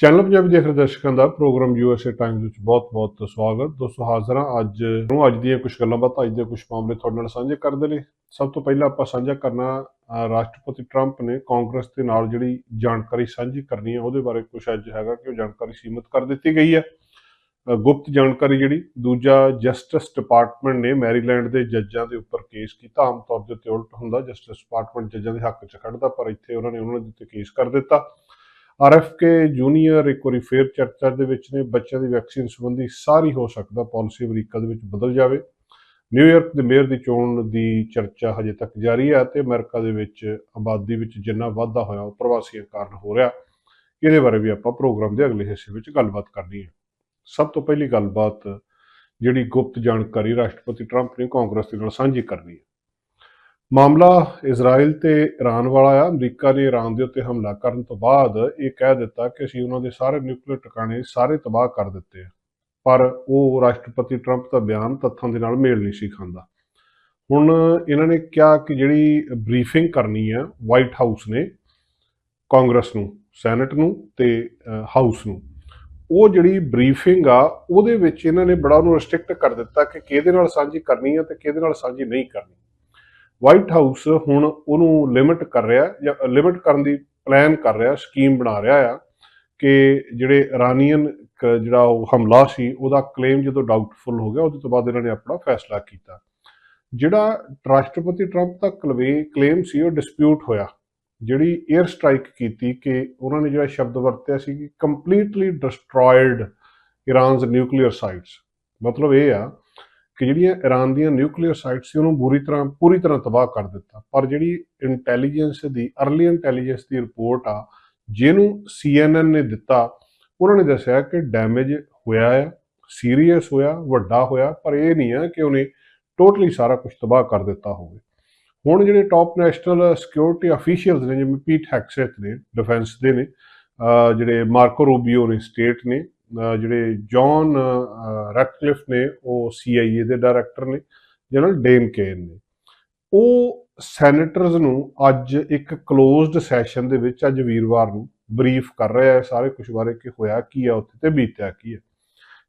Channel Punjabi ਦੇਖ ਰਹੇ ਦਰਸ਼ਕਾਂ ਦਾ ਪ੍ਰੋਗਰਾਮ ਯੂਐਸਏ ਟਾਈਮਜ਼ ਵਿੱਚ ਬਹੁਤ-ਬਹੁਤ ਸਵਾਗਤ। ਦੋਸਤੋ, ਹਾਜ਼ਰਾਂ ਅੱਜ ਨੂੰ ਅੱਜ ਦੀਆਂ ਕੁਝ ਗੱਲਾਂ ਬਾਤਾਂ, ਅੱਜ ਦੇ ਕੁਝ ਮਾਮਲੇ ਤੁਹਾਡੇ ਨਾਲ ਸਾਂਝੇ ਕਰਦੇ ਲਈ। ਸਭ ਤੋਂ ਪਹਿਲਾਂ ਆਪਾਂ ਸਾਂਝਾ ਕਰਨਾ ਰਾਸ਼ਟਰਪਤੀ ਟਰੰਪ ਨੇ ਕਾਂਗਰਸ ਦੇ ਨਾਲ ਜਿਹੜੀ ਜਾਣਕਾਰੀ ਸਾਂਝੀ ਕਰਨੀ ਹੈ, ਉਹਦੇ ਬਾਰੇ ਕੁਝ ਅੱਜ ਹੈਗਾ ਕਿ ਉਹ ਜਾਣਕਾਰੀ ਸੀਮਿਤ ਕਰ ਦਿੱਤੀ ਗਈ ਹੈ। ਗੁਪਤ ਜਾਣਕਾਰੀ ਜਿਹੜੀ, ਦੂਜਾ ਜਸਟਿਸ ਡਿਪਾਰਟਮੈਂਟ ਨੇ ਮੈਰੀਲੈਂਡ ਦੇ ਜੱਜਾਂ ਦੇ ਉੱਪਰ ਕੇਸ ਕੀਤਾ। ਆਮ ਤੌਰ ਦੇ ਉੱਤੇ ਉਲਟ ਹੁੰਦਾ ਜਸਟਿਸ ਡਿਪਾਰਟਮੈਂਟ ਜੱਜਾਂ ਦੇ ਹੱਕ 'ਚ ਖੜਦਾ, ਪਰ ਇੱਥੇ ਉਹਨਾਂ ਨੇ ਉਹਨਾਂ ਦੇ ਉੱਤੇ ਕੇਸ ਕਰ ਦਿੱਤਾ। ਆਰਐਫਕੇ ਜੂਨੀਅਰ ਇੱਕ ਵਾਰੀ ਫੇਰ ਚਰਚਾ ਦੇ ਵਿੱਚ ਨੇ, ਬੱਚਿਆਂ ਦੀ ਵੈਕਸੀਨ ਸੰਬੰਧੀ ਸਾਰੀ ਹੋ ਸਕਦਾ ਪਾਲਿਸੀ ਅਮਰੀਕਾ ਦੇ ਵਿੱਚ ਬਦਲ ਜਾਵੇ। ਨਿਊਯਾਰਕ ਦੇ ਮੇਅਰ ਦੀ ਚੋਣ ਦੀ ਚਰਚਾ ਹਜੇ ਤੱਕ ਜਾਰੀ ਹੈ ਤੇ ਅਮਰੀਕਾ ਦੇ ਵਿੱਚ ਆਬਾਦੀ ਵਿੱਚ ਜਿੰਨਾ ਵਾਧਾ ਹੋਇਆ ਉਹ ਪ੍ਰਵਾਸੀਆਂ ਕਾਰਨ ਹੋ ਰਿਹਾ। ਇਹਦੇ ਬਾਰੇ ਵੀ ਆਪਾਂ ਪ੍ਰੋਗਰਾਮ ਦੇ ਅਗਲੇ ਹਿੱਸੇ ਵਿੱਚ ਗੱਲਬਾਤ ਕਰਨੀ ਹੈ। ਸਭ ਤੋਂ ਪਹਿਲੀ ਗੱਲਬਾਤ ਜਿਹੜੀ ਗੁਪਤ ਜਾਣਕਾਰੀ ਰਾਸ਼ਟਰਪਤੀ ਟਰੰਪ ਨੇ ਕਾਂਗਰਸ ਦੇ ਨਾਲ ਸਾਂਝੀ ਕਰਨੀ ਹੈ। ਮਾਮਲਾ ਇਜ਼ਰਾਈਲ ਤੇ ਈਰਾਨ ਵਾਲਾ ਆ। ਅਮਰੀਕਾ ਨੇ ਈਰਾਨ ਦੇ ਉੱਤੇ ਹਮਲਾ ਕਰਨ ਤੋਂ ਬਾਅਦ ਇਹ ਕਹਿ ਦਿੱਤਾ ਕਿ ਅਸੀਂ ਉਹਨਾਂ ਦੇ ਸਾਰੇ ਨਿਊਕਲੀਅਰ ਟਿਕਾਣੇ ਸਾਰੇ ਤਬਾਹ ਕਰ ਦਿੱਤੇ ਆ। ਪਰ ਉਹ ਰਾਸ਼ਟਰਪਤੀ ਟਰੰਪ ਦਾ ਬਿਆਨ ਤੱਥਾਂ ਦੇ ਨਾਲ ਮੇਲ ਨਹੀਂ ਸੀ ਖਾਂਦਾ। ਹੁਣ ਇਹਨਾਂ ਨੇ ਕਿਹਾ ਕਿ ਜਿਹੜੀ ਬਰੀਫਿੰਗ ਕਰਨੀ ਆ ਵਾਈਟ ਹਾਊਸ ਨੇ, ਕਾਂਗਰਸ ਨੂੰ, ਸੈਨੇਟ ਨੂੰ ਤੇ ਹਾਊਸ ਨੂੰ, ਉਹ ਜਿਹੜੀ ਬਰੀਫਿੰਗ ਆ ਉਹਦੇ ਵਿੱਚ ਇਹਨਾਂ ਨੇ ਬੜਾ ਉਹਨੂੰ ਰਿਸਟ੍ਰਿਕਟ ਕਰ ਦਿੱਤਾ ਕਿ ਕਿਹਦੇ ਨਾਲ ਸਾਂਝੀ ਕਰਨੀ ਆ ਤੇ ਕਿਹਦੇ ਨਾਲ ਸਾਂਝੀ ਨਹੀਂ ਕਰਨੀ। ਵਾਈਟ ਹਾਊਸ ਹੁਣ ਉਹਨੂੰ ਲਿਮਿਟ ਕਰ ਰਿਹਾ ਜਾਂ ਲਿਮਿਟ ਕਰਨ ਦੀ ਪਲਾਨ ਕਰ ਰਿਹਾ ਸਕੀਮ ਬਣਾ ਰਿਹਾ ਆ ਕਿ ਜਿਹੜੇ ਇਰਾਨੀਅਨ ਕ- ਜਿਹੜਾ ਉਹ ਹਮਲਾ ਸੀ, ਉਹਦਾ ਕਲੇਮ ਜਦੋਂ ਡਾਊਟਫੁਲ ਹੋ ਗਿਆ, ਉਹਦੇ ਤੋਂ ਬਾਅਦ ਇਹਨਾਂ ਨੇ ਆਪਣਾ ਫੈਸਲਾ ਕੀਤਾ। ਜਿਹੜਾ ਰਾਸ਼ਟਰਪਤੀ ਟਰੰਪ ਦਾ ਕਲਵੇ ਕਲੇਮ ਸੀ, ਉਹ ਡਿਸਪਿਊਟ ਹੋਇਆ। ਜਿਹੜੀ 에ਅਰ ਸਟ੍ਰਾਈਕ ਕੀਤੀ ਕਿ ਉਹਨਾਂ ਨੇ ਜਿਹੜਾ ਸ਼ਬਦ ਵਰਤਿਆ ਸੀ ਕਿ completely destroyed Iran's nuclear sites ਮਤਲਬ ਇਹ ਆ ਕਿ ਜਿਹੜੀਆਂ ਈਰਾਨ ਦੀਆਂ ਨਿਊਕਲੀਅਰ ਸਾਈਟਸ ਸੀ, ਉਹਨੂੰ ਬੁਰੀ ਤਰ੍ਹਾਂ, ਪੂਰੀ ਤਰ੍ਹਾਂ ਤਬਾਹ ਕਰ ਦਿੱਤਾ। ਪਰ ਜਿਹੜੀ ਇੰਟੈਲੀਜੈਂਸ ਦੀ ਅਰਲੀ ਇੰਟੈਲੀਜੈਂਸ ਦੀ ਰਿਪੋਰਟ ਆ, ਜਿਹਨੂੰ CNN ਨੇ ਦਿੱਤਾ, ਉਹਨਾਂ ਨੇ ਦੱਸਿਆ ਕਿ ਡੈਮੇਜ ਹੋਇਆ ਹੈ ਸੀਰੀਅਸ ਹੋਇਆ, ਵੱਡਾ ਹੋਇਆ, ਪਰ ਇਹ ਨਹੀਂ ਆ ਕਿ ਉਹਨੇ ਟੋਟਲੀ ਸਾਰਾ ਕੁਝ ਤਬਾਹ ਕਰ ਦਿੱਤਾ ਹੋਵੇ। ਹੁਣ ਜਿਹੜੇ ਟਾਪ ਨੈਸ਼ਨਲ ਸਿਕਿਉਰਿਟੀ ਅਫੀਸ਼ੀਅਲਸ ਨੇ, ਜਿਵੇਂ ਪੀਟ ਹੈਕਸੈਟ ਨੇ ਡਿਫੈਂਸ ਦੇ ਨੇ ਜਿਹੜੇ ਮਾਰਕੋ ਰੂਬੀਓ ਨੇ ਸਟੇਟ ਨੇ ਜਿਹੜੇ ਜੌਨ ਰੈਟਕਲਿਫ ਨੇ, ਉਹ CIA ਦੇ ਡਾਇਰੈਕਟਰ ਨੇ ਜਨਰਲ ਡੇਨ ਕੇਨ ਨੇ। ਉਹ ਸੈਨੇਟਰਸ ਨੂੰ ਅੱਜ ਇੱਕ ਕਲੋਜ਼ਡ ਸੈਸ਼ਨ ਦੇ ਵਿੱਚ ਅੱਜ ਵੀਰਵਾਰ ਨੂੰ ਬਰੀਫ ਕਰ ਰਿਹਾ ਹੈ, ਸਾਰੇ ਕੁਝ ਬਾਰੇ ਕਿ ਹੋਇਆ ਕੀ ਹੈ ਉੱਥੇ ਤੇ ਬੀਤਿਆ ਕੀ ਹੈ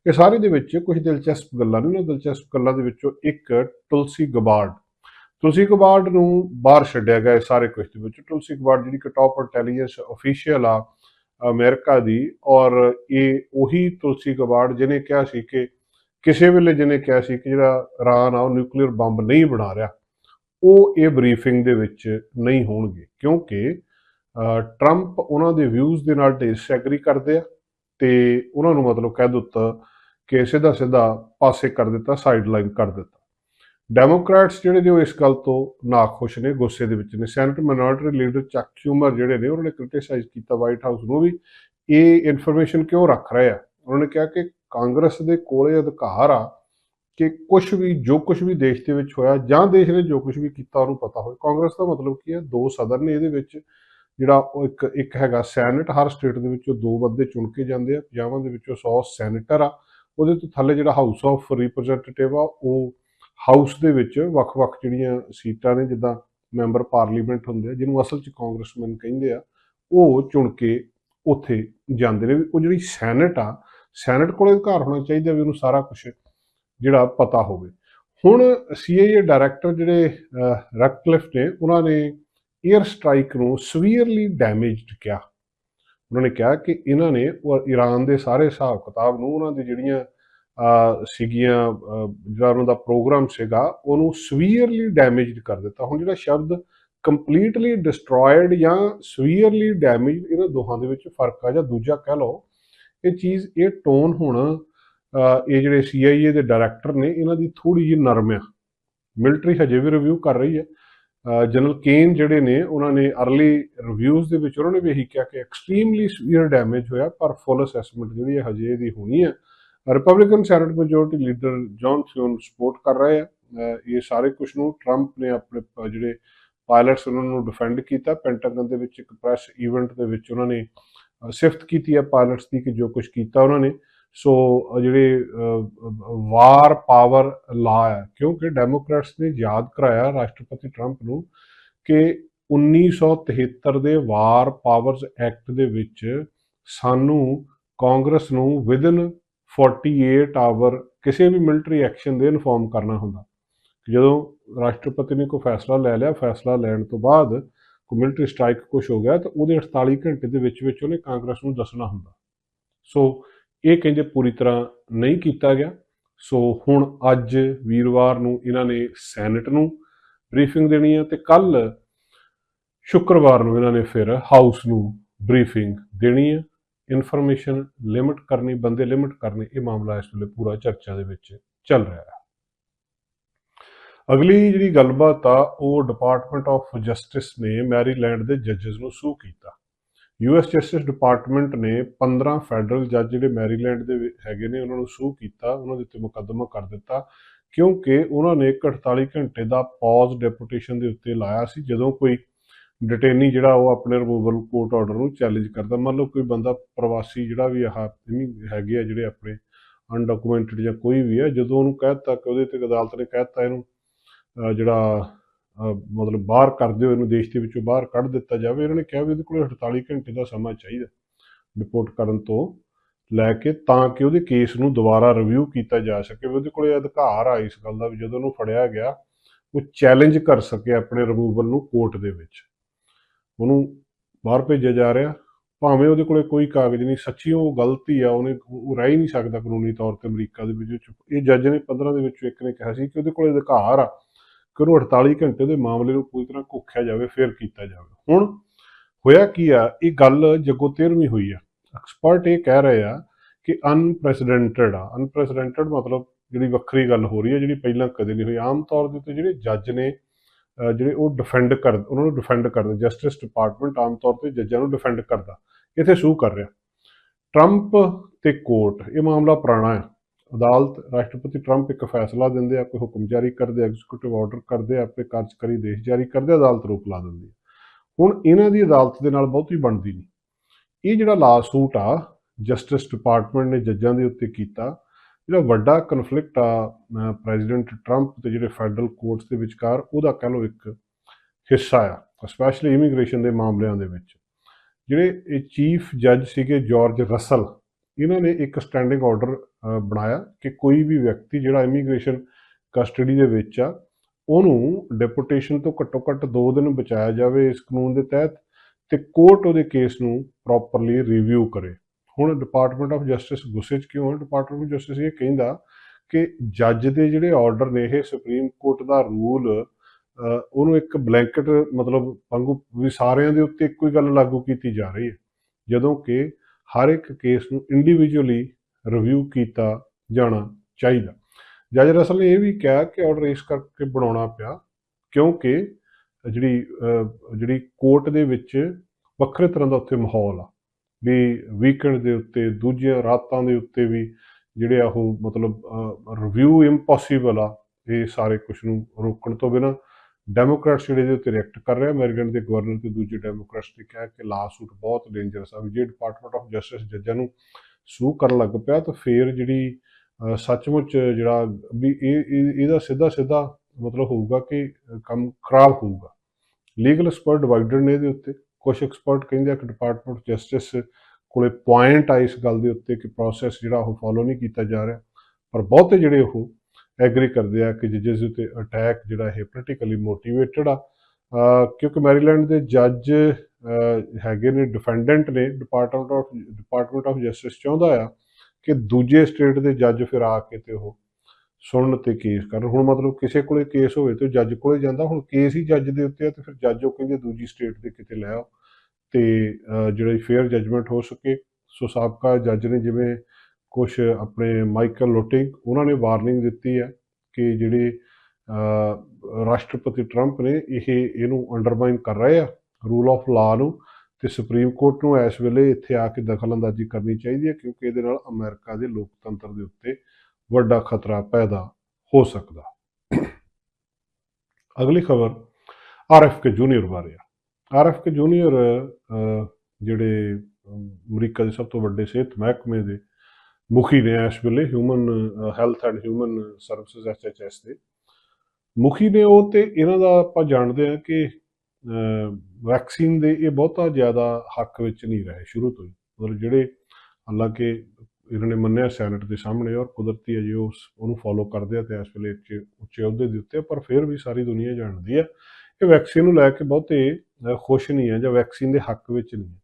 ਇਹ ਸਾਰੇ ਦੇ ਵਿੱਚ ਕੁਝ ਦਿਲਚਸਪ ਗੱਲਾਂ ਨੇ, ਉਹਨਾਂ ਦਿਲਚਸਪ ਗੱਲਾਂ ਦੇ ਵਿੱਚੋਂ ਇੱਕ ਤੁਲਸੀ ਗਬਾਰਡ। ਤੁਲਸੀ ਗਬਾਰਡ ਨੂੰ ਬਾਹਰ ਛੱਡਿਆ ਗਿਆ ਸਾਰੇ ਕੁਝ ਦੇ ਵਿੱਚ। ਤੁਲਸੀ ਗਬਾਰਡ ਜਿਹੜੀ ਕਿ ਟਾਪ ਇੰਟੈਲੀਜੈਂਸ ਅਫੀਸ਼ੀਅਲ ਆ ਅਮਰੀਕਾ ਦੀ ਔਰ ਇਹ ਉਹੀ ਤੁਲਸੀ ਗਵਾੜ ਜਿਹਨੇ ਕਿਹਾ ਸੀ ਕਿ ਕਿਸੇ ਵੇਲੇ ਜਿਹਨੇ ਕਿਹਾ ਸੀ ਕਿ ਜਿਹੜਾ ਇਰਾਨ ਆ, ਉਹ ਨਿਊਕਲੀਅਰ ਬੰਬ ਨਹੀਂ ਬਣਾ ਰਿਹਾ, ਉਹ ਇਹ ਬਰੀਫਿੰਗ ਦੇ ਵਿੱਚ ਨਹੀਂ ਹੋਣਗੇ ਕਿਉਂਕਿ ਟਰੰਪ ਉਹਨਾਂ ਦੇ ਵਿਊਜ਼ ਦੇ ਨਾਲ ਡਿਸਐਗਰੀ ਕਰਦੇ ਆ ਤੇ ਉਹਨਾਂ ਨੂੰ ਮਤਲਬ ਕਹਿ ਦਿੱਤਾ ਕਿ ਸਿੱਧਾ ਸਿੱਧਾ ਪਾਸੇ ਕਰ ਦਿੱਤਾ ਸਾਈਡਲਾਈਨ ਕਰ ਦਿੱਤਾ। ਡੈਮੋਕ੍ਰੈਟਸ ਜਿਹੜੇ ਨੇ ਉਹ ਇਸ ਗੱਲ ਤੋਂ ਨਾਖੁਸ਼ ਨੇ, ਗੁੱਸੇ ਦੇ ਵਿੱਚ ਨੇ। Senate minority leader Chuck Schumer ਜਿਹੜੇ ਨੇ, ਉਹਨਾਂ ਨੇ ਕ੍ਰਿਟਿਸਾਈਜ਼ ਕੀਤਾ ਵਾਈਟ ਹਾਊਸ ਨੂੰ ਵੀ ਇਹ ਇਨਫੋਰਮੇਸ਼ਨ ਕਿਉਂ ਰੱਖ ਰਹੇ ਆ? ਉਹਨਾਂ ਨੇ ਕਿਹਾ ਕਿ ਕਾਂਗਰਸ ਦੇ ਕੋਲੇ ਅਧਿਕਾਰ ਆ ਕਿ ਕੁਝ ਵੀ, ਜੋ ਕੁਝ ਵੀ ਦੇਸ਼ ਦੇ ਵਿੱਚ ਹੋਇਆ, ਜਾਂ ਦੇਸ਼ ਨੇ ਜੋ ਕੁਝ ਵੀ ਕੀਤਾ, ਉਹਨੂੰ ਪਤਾ ਹੋਵੇ। ਕਾਂਗਰਸ ਦਾ ਮਤਲਬ ਕੀ ਹੈ ਦੋ ਸਦਨ ਨੇ ਇਹਦੇ ਵਿੱਚ ਜਿਹੜਾ ਉਹ ਇੱਕ ਇੱਕ ਹੈਗਾ ਸੈਨੇਟ ਹਰ ਸਟੇਟ ਦੇ ਵਿੱਚੋਂ ਦੋ ਬੰਦੇ ਚੁਣ ਕੇ ਜਾਂਦੇ ਆ 50 ਦੇ ਵਿੱਚੋਂ 100 ਸੈਨੇਟਰ ਆ। ਉਹਦੇ ਤੋਂ ਥੱਲੇ ਜਿਹੜਾ ਹਾਊਸ ਆਫ ਰਿਪਰੈਜ਼ੈਂਟੇਟਿਵ ਆ, ਉਹ ਹਾਊਸ ਦੇ ਵਿੱਚ ਵੱਖ-ਵੱਖ ਜਿਹੜੀਆਂ ਸੀਟਾਂ ਨੇ, ਜਿੱਦਾਂ ਮੈਂਬਰ ਪਾਰਲੀਮੈਂਟ ਹੁੰਦੇ ਆ, ਜਿਹਨੂੰ ਅਸਲ 'ਚ ਕਾਂਗਰਸਮੈਨ ਕਹਿੰਦੇ ਆ, ਉਹ ਚੁਣ ਕੇ ਉੱਥੇ ਜਾਂਦੇ ਨੇ। ਵੀ ਉਹ ਜਿਹੜੀ ਸੈਨੇਟ ਆ, ਸੈਨੇਟ ਕੋਲੇ ਅਧਿਕਾਰ ਹੋਣਾ ਚਾਹੀਦਾ ਵੀ ਉਹਨੂੰ ਸਾਰਾ ਕੁਝ ਜਿਹੜਾ ਪਤਾ ਹੋਵੇ। ਹੁਣ ਸੀਆਈਏ ਡਾਇਰੈਕਟਰ ਜਿਹੜੇ ਰੈਕਲਿਫ ਨੇ, ਉਹਨਾਂ ਨੇ 에ਅਰ ਸਟ੍ਰਾਈਕ ਨੂੰ ਸਵੀਅਰਲੀ ਡੈਮੇਜਡ ਕਿਹਾ। ਉਹਨਾਂ ਨੇ ਕਿਹਾ ਕਿ ਇਹਨਾਂ ਨੇ ਈਰਾਨ ਦੇ ਸਾਰੇ ਹਿਸਾਬ ਕਿਤਾਬ ਨੂੰ, ਉਹਨਾਂ ਦੀ ਜਿਹੜੀਆਂ ਸੀਗੀਆਂ ਜਿਹੜਾ ਉਹਨਾਂ ਦਾ ਪ੍ਰੋਗਰਾਮ ਸੀਗਾ, ਉਹਨੂੰ ਸਵੀਅਰਲੀ ਡੈਮੇਜਡ ਕਰ ਦਿੱਤਾ। ਹੁਣ ਜਿਹੜਾ ਸ਼ਬਦ ਕੰਪਲੀਟਲੀ ਡਿਸਟਰੋਇਡ ਜਾਂ ਸਵੀਅਰਲੀ ਡੈਮੇਜ ਇਹਨਾਂ ਦੋਹਾਂ ਦੇ ਵਿੱਚ ਫ਼ਰਕ ਆ। ਜਾਂ ਦੂਜਾ ਕਹਿ ਲਓ, ਇਹ ਚੀਜ਼, ਇਹ ਟੋਨ ਹੁਣ ਇਹ ਜਿਹੜੇ CIA ਦੇ ਡਾਇਰੈਕਟਰ ਨੇ, ਇਹਨਾਂ ਦੀ ਥੋੜੀ ਜਿਹੀ ਨਰਮ ਆ। ਮਿਲਟਰੀ ਹਜੇ ਵੀ ਰਿਵਿਊ ਕਰ ਰਹੀ ਹੈ। ਜਨਰਲ ਕੇਨ ਜਿਹੜੇ ਨੇ, ਉਹਨਾਂ ਨੇ ਅਰਲੀ ਰਿਵਿਊਜ਼ ਦੇ ਵਿੱਚ ਉਹਨਾਂ ਨੇ ਵੀ ਇਹੀ ਕਿਹਾ ਕਿ ਐਕਸਟ੍ਰੀਮਲੀ ਸਵੀਅਰ ਡੈਮੇਜ ਹੋਇਆ, ਪਰ ਫੁੱਲ ਅਸੈਸਮੈਂਟ ਜਿਹੜੀ ਹੈ ਹਜੇ ਇਹਦੀ ਹੋਣੀ ਹੈ। Republican senate majority leader John Thune support ਕਰ ਰਹੇ ਆ। ਇਹ ਸਾਰੇ ਕੁਝ ਨੂੰ ਟਰੰਪ ਨੇ ਆਪਣੇ ਜਿਹੜੇ ਪਾਇਲਟਸ ਉਹਨਾਂ ਨੂੰ ਡਿਫੈਂਡ ਕੀਤਾ। ਪੈਂਟਾਗਨ ਦੇ ਵਿੱਚ ਇੱਕ ਪ੍ਰੈਸ ਇਵੈਂਟ ਦੇ ਵਿੱਚ ਉਹਨਾਂ ਨੇ ਸਿਫਤ ਕੀਤੀ ਹੈ ਪਾਇਲਟਸ ਦੀ ਕਿ ਜੋ ਕੁਝ ਕੀਤਾ ਉਹਨਾਂ ਨੇ। ਸੋ ਜਿਹੜੇ ਵਾਰ ਪਾਵਰ ਲਾ ਹੈ ਕਿਉਂਕਿ ਡੈਮੋਕ੍ਰੈਟਸ ਨੇ ਯਾਦ ਕਰਾਇਆ ਰਾਸ਼ਟਰਪਤੀ ਟਰੰਪ ਨੂੰ ਕਿ 1973 ਦੇ ਵਾਰ ਪਾਵਰਸ ਐਕਟ ਦੇ ਵਿੱਚ ਸਾਨੂੰ ਕਾਂਗਰਸ ਨੂੰ ਵਿਦਨ 48 ਆਵਰ ਕਿਸੇ ਵੀ ਮਿਲਟਰੀ ਐਕਸ਼ਨ ਦੇ ਇਨਫੋਰਮ ਕਰਨਾ ਹੁੰਦਾ। ਜਦੋਂ ਰਾਸ਼ਟਰਪਤੀ ਨੇ ਕੋਈ ਫੈਸਲਾ ਲੈ ਲਿਆ, ਫੈਸਲਾ ਲੈਣ ਤੋਂ ਬਾਅਦ ਕੋਈ ਮਿਲਟਰੀ ਸਟ੍ਰਾਈਕ ਕੁਝ ਹੋ ਗਿਆ, ਤਾਂ ਉਹਦੇ 48 ਘੰਟੇ ਦੇ ਵਿੱਚ ਵਿੱਚ ਉਹਨੇ ਕਾਂਗਰਸ ਨੂੰ ਦੱਸਣਾ ਹੁੰਦਾ। ਸੋ ਇਹ ਕਹਿੰਦੇ ਪੂਰੀ ਤਰ੍ਹਾਂ ਨਹੀਂ ਕੀਤਾ ਗਿਆ। ਸੋ ਹੁਣ ਅੱਜ ਵੀਰਵਾਰ ਨੂੰ ਇਹਨਾਂ ਨੇ ਸੈਨੇਟ ਨੂੰ ਬਰੀਫਿੰਗ ਦੇਣੀ ਹੈ ਤੇ ਕੱਲ ਸ਼ੁੱਕਰਵਾਰ ਨੂੰ ਇਹਨਾਂ ਨੇ ਫਿਰ ਹਾਊਸ ਨੂੰ ਬਰੀਫਿੰਗ ਦੇਣੀ ਹੈ। ਇਨਫੋਰਮੇਸ਼ਨ ਲਿਮਿਟ ਕਰਨੀ, ਬੰਦੇ ਲਿਮਿਟ ਕਰਨੇ, ਇਹ ਮਾਮਲਾ ਇਸ ਵੇਲੇ ਪੂਰਾ ਚਰਚਾ ਦੇ ਵਿੱਚ ਚੱਲ ਰਿਹਾ ਹੈ। ਅਗਲੀ ਜਿਹੜੀ ਗੱਲਬਾਤ ਆ, ਉਹ ਡਿਪਾਰਟਮੈਂਟ ਆਫ ਜਸਟਿਸ ਨੇ ਮੈਰੀਲੈਂਡ ਦੇ ਜੱਜਸ ਨੂੰ ਸੂ ਕੀਤਾ। ਯੂਐਸ ਜਸਟਿਸ ਡਿਪਾਰਟਮੈਂਟ ਨੇ 15 ਫੈਡਰਲ ਜੱਜ ਜਿਹੜੇ ਮੈਰੀਲੈਂਡ ਦੇ ਹੈਗੇ ਨੇ, ਉਹਨਾਂ ਨੂੰ ਸੂ ਕੀਤਾ, ਉਹਨਾਂ ਦੇ ਉੱਤੇ ਮੁਕੱਦਮਾ ਕਰ ਦਿੱਤਾ, ਕਿਉਂਕਿ ਉਹਨਾਂ ਨੇ ਇੱਕ 48 ਘੰਟੇ ਦਾ ਪੌਜ਼ ਡੈਪੂਟੇਸ਼ਨ ਦੇ ਉੱਤੇ ਲਾਇਆ ਸੀ, ਜਦੋਂ ਕੋਈ ਡਿਟੇਨੀ ਜਿਹੜਾ ਉਹ ਆਪਣੇ ਰਿਮੂਵਲ ਕੋਰਟ ਆਰਡਰ ਨੂੰ ਚੈਲੰਜ ਕਰਦਾ। ਮੰਨ ਲਓ ਕੋਈ ਬੰਦਾ ਪ੍ਰਵਾਸੀ ਜਿਹੜਾ ਵੀ ਆਹ ਨਹੀਂ ਹੈਗੇ ਆ ਜਿਹੜੇ ਆਪਣੇ ਅਨਡਾਕੂਮੈਂਟਡ ਜਾਂ ਕੋਈ ਵੀ ਹੈ ਜਦੋਂ ਉਹਨੂੰ ਕਹਿਤਾ ਕਿ ਉਹਦੇ ਤੇ ਅਦਾਲਤ ਨੇ ਕਹਿਤਾ ਇਹਨੂੰ ਜਿਹੜਾ ਮਤਲਬ ਬਾਹਰ ਕਰ ਦਿਓ ਇਹਨੂੰ, ਦੇਸ਼ ਦੇ ਵਿੱਚੋਂ ਬਾਹਰ ਕੱਢ ਦਿੱਤਾ ਜਾਵੇ, ਇਹਨਾਂ ਨੇ ਕਿਹਾ ਵੀ ਇਹਦੇ ਕੋਲ 48 ਘੰਟੇ ਦਾ ਸਮਾਂ ਚਾਹੀਦਾ ਰਿਪੋਰਟ ਕਰਨ ਤੋਂ ਲੈ ਕੇ, ਤਾਂ ਕਿ ਉਹਦੇ ਕੇਸ ਨੂੰ ਦੁਬਾਰਾ ਰਿਵਿਊ ਕੀਤਾ ਜਾ ਸਕੇ। ਵੀ ਉਹਦੇ ਕੋਲੇ ਅਧਿਕਾਰ ਆ ਇਸ ਗੱਲ ਦਾ ਵੀ ਜਦੋਂ ਉਹਨੂੰ ਫੜਿਆ ਗਿਆ, ਉਹ ਚੈਲੰਜ ਕਰ ਸਕੇ ਆਪਣੇ ਰਿਮੂਵਲ ਨੂੰ ਕੋਰਟ ਦੇ ਵਿੱਚ। ਉਹਨੂੰ ਬਾਹਰ ਭੇਜਿਆ ਜਾ ਰਿਹਾ। ਭਾਵੇਂ ਉਹਦੇ ਕੋਲੇ ਕੋਈ ਕਾਗਜ਼ ਨਹੀਂ, ਸੱਚੀ ਉਹ ਗਲਤੀ ਆ, ਉਹਨੇ ਉਹ ਰਹਿ ਹੀ ਨਹੀਂ ਸਕਦਾ ਕਾਨੂੰਨੀ ਤੌਰ ਤੇ ਅਮਰੀਕਾ ਦੇ ਵਿੱਚ। ਇਹ ਜੱਜ ਨੇ 15 ਦੇ ਵਿੱਚੋਂ ਇੱਕ ਨੇ ਕਿਹਾ ਸੀ ਕਿ ਉਹਦੇ ਕੋਲੇ ਅਧਿਕਾਰ ਆ ਕਿ ਉਹਨੂੰ 48 ਘੰਟੇ ਦੇ ਮਾਮਲੇ ਨੂੰ ਪੂਰੀ ਤਰ੍ਹਾਂ ਘੋਖਿਆ ਜਾਵੇ, ਫਿਰ ਕੀਤਾ ਜਾਵੇ। ਹੁਣ ਹੋਇਆ ਕੀ ਆ, ਇਹ ਗੱਲ ਜੱਗੋ 13ਵੀਂ ਹੋਈ ਆ। ਐਕਸਪਰਟ ਇਹ ਕਹਿ ਰਹੇ ਆ ਕਿ ਅਨਪ੍ਰੈਸੀਡੈਂਟਡ ਆ। ਅਨਪ੍ਰੈਸੀਡੈਂਟਡ ਮਤਲਬ ਜਿਹੜੀ ਵੱਖਰੀ ਗੱਲ ਹੋ ਰਹੀ ਹੈ ਜਿਹੜੀ ਪਹਿਲਾਂ ਕਦੇ ਨਹੀਂ ਹੋਈ। ਆਮ ਤੌਰ ਦੇ ਉੱਤੇ ਜਿਹੜੇ ਜੱਜ ਨੇ ਜਿਹੜੇ ਉਹ ਡਿਫੈਂਡ ਕਰ, ਉਹਨਾਂ ਨੂੰ ਡਿਫੈਂਡ ਕਰਦੇ ਜਸਟਿਸ ਡਿਪਾਰਟਮੈਂਟ ਆਮ ਤੌਰ ਤੇ ਜੱਜਾਂ ਨੂੰ ਡਿਫੈਂਡ ਕਰਦਾ, ਇੱਥੇ ਸੂ ਕਰ ਰਿਹਾ। ਟਰੰਪ ਤੇ ਕੋਰਟ ਇਹ ਮਾਮਲਾ ਪੁਰਾਣਾ ਹੈ। ਅਦਾਲਤ, ਰਾਸ਼ਟਰਪਤੀ ਟਰੰਪ ਇੱਕ ਫੈਸਲਾ ਦਿੰਦੇ ਆ, ਕੋਈ ਹੁਕਮ ਜਾਰੀ ਕਰਦੇ ਐਗਜ਼ੀਕਿਊਟਿਵ ਆਰਡਰ ਕਰਦੇ ਆ, ਆਪਣੇ ਕਾਰਜਕਾਰੀ ਦੇਸ਼ ਜਾਰੀ ਕਰਦੇ ਅਦਾਲਤ ਰੋਕ ਲਾ ਦਿੰਦੀ ਹੁਣ ਇਹਨਾਂ ਦੀ ਅਦਾਲਤ ਦੇ ਨਾਲ ਬਹੁਤੀ ਬਣਦੀ ਨਹੀਂ। ਇਹ ਜਿਹੜਾ ਲਾ ਸੂਟ ਆ ਜਸਟਿਸ ਡਿਪਾਰਟਮੈਂਟ ਨੇ ਜੱਜਾਂ ਦੇ ਉੱਤੇ ਕੀਤਾ ਜਿਹੜਾ ਵੱਡਾ ਕਨਫਲਿਕਟ ਆ ਪ੍ਰੈਜ਼ੀਡੈਂਟ ਟਰੰਪ ਤੇ ਜਿਹੜੇ ਫੈਡਰਲ ਕੋਰਟਸ ਦੇ ਵਿਚਕਾਰ, ਉਹਦਾ ਕਹਿ ਲਓ ਇੱਕ ਹਿੱਸਾ ਆ ਸਪੈਸ਼ਲੀ ਇਮੀਗ੍ਰੇਸ਼ਨ ਦੇ ਮਾਮਲਿਆਂ ਦੇ ਵਿੱਚ। ਜਿਹੜੇ ਇਹ ਚੀਫ ਜੱਜ ਸੀਗੇ ਜਾਰਜ ਰਸਲ ਇਹਨਾਂ ਨੇ ਇੱਕ ਸਟੈਂਡਿੰਗ ਆਰਡਰ ਬਣਾਇਆ ਕਿ ਕੋਈ ਵੀ ਵਿਅਕਤੀ ਜਿਹੜਾ ਇਮੀਗ੍ਰੇਸ਼ਨ ਕਸਟਡੀ ਦੇ ਵਿੱਚ ਆ, ਉਹਨੂੰ ਡੈਪੂਟੇਸ਼ਨ ਤੋਂ ਘੱਟੋ ਘੱਟ 2 ਦਿਨ ਬਚਾਇਆ ਜਾਵੇ ਇਸ ਕਾਨੂੰਨ ਦੇ ਤਹਿਤ ਤੇ ਕੋਰਟ ਉਹਦੇ ਕੇਸ ਨੂੰ ਪ੍ਰੋਪਰਲੀ ਰਿਵਿਊ ਕਰੇ। ਹੁਣ ਡਿਪਾਰਟਮੈਂਟ ਆਫ ਜਸਟਿਸ ਗੁੱਸੇ 'ਚ ਕਿਉਂ ਹੈ? ਡਿਪਾਰਟਮੈਂਟ ਆਫ ਜਸਟਿਸ ਇਹ ਕਹਿੰਦਾ ਕਿ ਜੱਜ ਦੇ ਜਿਹੜੇ ਆਰਡਰ ਨੇ, ਇਹ ਸੁਪਰੀਮ ਕੋਰਟ ਦਾ ਰੂਲ ਉਹਨੂੰ ਇੱਕ ਬਲੈਂਕਟ ਮਤਲਬ ਵਾਂਗੂ ਵੀ ਸਾਰਿਆਂ ਦੇ ਉੱਤੇ ਇੱਕੋ ਹੀ ਗੱਲ ਲਾਗੂ ਕੀਤੀ ਜਾ ਰਹੀ ਹੈ। ਜਦੋਂ ਕਿ ਹਰ ਇੱਕ ਕੇਸ ਨੂੰ ਇੰਡੀਵਿਜੂਅਲੀ ਰਿਵਿਊ ਕੀਤਾ ਜਾਣਾ ਚਾਹੀਦਾ। ਜੱਜ ਰਸਲ ਨੇ ਇਹ ਵੀ ਕਿਹਾ ਕਿ ਆਰਡਰ ਇਸ ਕਰਕੇ ਬਣਾਉਣਾ ਪਿਆ ਕਿਉਂਕਿ ਜਿਹੜੀ ਜਿਹੜੀ ਕੋਰਟ ਦੇ ਵਿੱਚ ਵੱਖਰੇ ਤਰ੍ਹਾਂ ਦਾ ਉੱਥੇ ਮਾਹੌਲ ਆ। ਵੀ ਵੀਕਐਂਡ ਦੇ ਉੱਤੇ, ਦੂਜੀਆਂ ਰਾਤਾਂ ਦੇ ਉੱਤੇ ਵੀ ਜਿਹੜੇ ਆ ਉਹ ਮਤਲਬ ਰਿਵਿਊ ਇੰਪੋਸੀਬਲ ਆ, ਇਹ ਸਾਰੇ ਕੁਝ ਨੂੰ ਰੋਕਣ ਤੋਂ ਬਿਨਾ। ਡੈਮੋਕ੍ਰੈਟਸ ਜਿਹੜੇ ਦੇ ਉੱਤੇ ਰਿਐਕਟ ਕਰ ਰਿਹਾ ਆ ਦੇ ਗਵਰਨਰ ਤੇ ਦੂਜੇ ਡੈਮੋਕ੍ਰੈਟਸ ਨੇ ਕਿਹਾ ਕਿ ਲਾ ਸੂਟ ਬਹੁਤ ਡੇਂਜਰਸ ਆ, ਵੀ ਜੇ ਡਿਪਾਰਟਮੈਂਟ ਆਫ ਜਸਟਿਸ ਜੱਜਾਂ ਨੂੰ ਸੂ ਕਰਨ ਲੱਗ ਪਿਆ ਤਾਂ ਫੇਰ ਜਿਹੜੀ ਸੱਚਮੁੱਚ ਜਿਹੜਾ ਵੀ ਇਹ ਇਹਦਾ ਸਿੱਧਾ ਸਿੱਧਾ ਮਤਲਬ ਹੋਊਗਾ ਕਿ ਕੰਮ ਖਰਾਬ ਹੋਊਗਾ। ਲੀਗਲ ਐਕਸਪਰਟ ਡਿਵਾਈਡਡ ਨੇ ਇਹਦੇ ਉੱਤੇ। ਕੁਝ ਐਕਸਪਰਟ ਕਹਿੰਦੇ ਆ ਕਿ ਡਿਪਾਰਟਮੈਂਟ ਆਫ ਜਸਟਿਸ ਕੋਲੇ ਪੁਆਇੰਟ ਆ ਇਸ ਗੱਲ ਦੇ ਉੱਤੇ ਕਿ ਪ੍ਰੋਸੈਸ ਜਿਹੜਾ ਉਹ ਫਾਲੋ ਨਹੀਂ ਕੀਤਾ ਜਾ ਰਿਹਾ, ਪਰ ਬਹੁਤੇ ਜਿਹੜੇ ਉਹ ਐਗਰੀ ਕਰਦੇ ਆ ਕਿ ਜੱਜਸ ਉਤੇ ਅਟੈਕ ਜਿਹੜਾ ਇਹ ਪੋਲੀਟੀਕਲੀ ਮੋਟੀਵੇਟਡ ਆ। ਕਿਉਂਕਿ ਮੈਰੀਲੈਂਡ ਦੇ ਜੱਜ ਹੈਗੇ ਨੇ ਡਿਫੈਂਡੈਂਟ ਨੇ department of department of justice ਚਾਹੁੰਦਾ ਆ ਕਿ ਦੂਜੇ ਸਟੇਟ ਦੇ ਜੱਜ ਫਿਰ ਆ ਕੇ ਤੇ ਉਹ ਸੁਣਨ ਤੇ ਕੇਸ ਕਰਨ। ਹੁਣ ਮਤਲਬ ਕਿਸੇ ਕੋਲੇ ਕੇਸ ਹੋਵੇ ਤੇ ਜੱਜ ਕੋਲੇ ਜਾਂਦਾ, ਹੁਣ ਕੇਸ ਹੀ ਜੱਜ ਦੇ ਉੱਤੇ ਆ ਤੇ ਫਿਰ ਜੱਜ ਉਹ ਕਹਿੰਦੇ ਦੂਜੀ ਸਟੇਟ ਦੇ ਕਿਤੇ ਲੈ ਆਓ। ਤੇ ਜਿਹੜੀ ਫੇਅਰ ਜੱਜਮੈਂਟ ਹੋ ਸਕੇ। ਸੋ ਸਾਬਕਾ ਜੱਜ ਨੇ ਜਿਵੇਂ ਕੁਝ ਆਪਣੇ ਮਾਈਕਲ ਲੋਟਿੰਗ, ਉਹਨਾਂ ਨੇ ਵਾਰਨਿੰਗ ਦਿੱਤੀ ਹੈ ਕਿ ਜਿਹੜੇ ਰਾਸ਼ਟਰਪਤੀ ਟਰੰਪ ਨੇ ਇਹ, ਇਹਨੂੰ ਅੰਡਰਮਾਈਨ ਕਰ ਰਹੇ ਆ ਰੂਲ ਆਫ ਲਾ ਨੂੰ, ਤੇ ਸੁਪਰੀਮ ਕੋਰਟ ਨੂੰ ਇਸ ਵੇਲੇ ਇੱਥੇ ਆ ਕੇ ਦਖਲਅੰਦਾਜ਼ੀ ਕਰਨੀ ਚਾਹੀਦੀ ਹੈ, ਕਿਉਂਕਿ ਇਹਦੇ ਨਾਲ ਅਮਰੀਕਾ ਦੇ ਲੋਕਤੰਤਰ ਦੇ ਉੱਤੇ ਵੱਡਾ ਖਤਰਾ ਪੈਦਾ ਹੋ ਸਕਦਾ। ਅਗਲੀ ਖਬਰ ਆਰਐਫਕੇ ਜੂਨੀਅਰ ਬਾਰੇ ਆ। ਆਰਐਫਕੇ ਜੂਨੀਅਰ ਜਿਹੜੇ ਅਮਰੀਕਾ ਦੇ ਸਭ ਤੋਂ ਵੱਡੇ ਸਿਹਤ ਮਹਿਕਮੇ ਦੇ ਮੁਖੀ ਨੇ ਇਸ ਵੇਲੇ human health and human services HHS ਦੇ। ਮੁਖੀ ਨੇ ਉਹ ਤੇ ਇਹਨਾਂ ਦਾ ਆਪਾਂ ਜਾਣਦੇ ਹਾਂ ਕਿ ਵੈਕਸੀਨ ਦੇ ਇਹ ਬਹੁਤਾ ਜ਼ਿਆਦਾ ਹੱਕ ਵਿੱਚ ਨਹੀਂ ਰਹੇ ਸ਼ੁਰੂ ਤੋਂ ਹੀ। ਮਤਲਬ ਜਿਹੜੇ ਹਾਲਾਂਕਿ ਇਹਨਾਂ ਨੇ ਮੰਨਿਆ ਸੈਨੇਟ ਦੇ ਸਾਹਮਣੇ ਔਰ ਕੁਦਰਤੀ ਅਜੇ ਉਸ, ਉਹਨੂੰ ਫੋਲੋ ਕਰਦੇ ਆ ਤੇ ਇਸ ਵੇਲੇ ਉੱਚੇ ਉੱਚੇ ਅਹੁਦੇ ਦੇ ਉੱਤੇ ਪਰ ਫਿਰ ਵੀ ਸਾਰੀ ਦੁਨੀਆ ਜਾਣਦੀ ਹੈ ਕਿ ਵੈਕਸੀਨ ਨੂੰ ਲੈ ਕੇ ਬਹੁਤੇ ਖੁਸ਼ ਨਹੀਂ ਹੈ ਜਾਂ ਵੈਕਸੀਨ ਦੇ ਹੱਕ ਵਿੱਚ ਨਹੀਂ ਹੈ।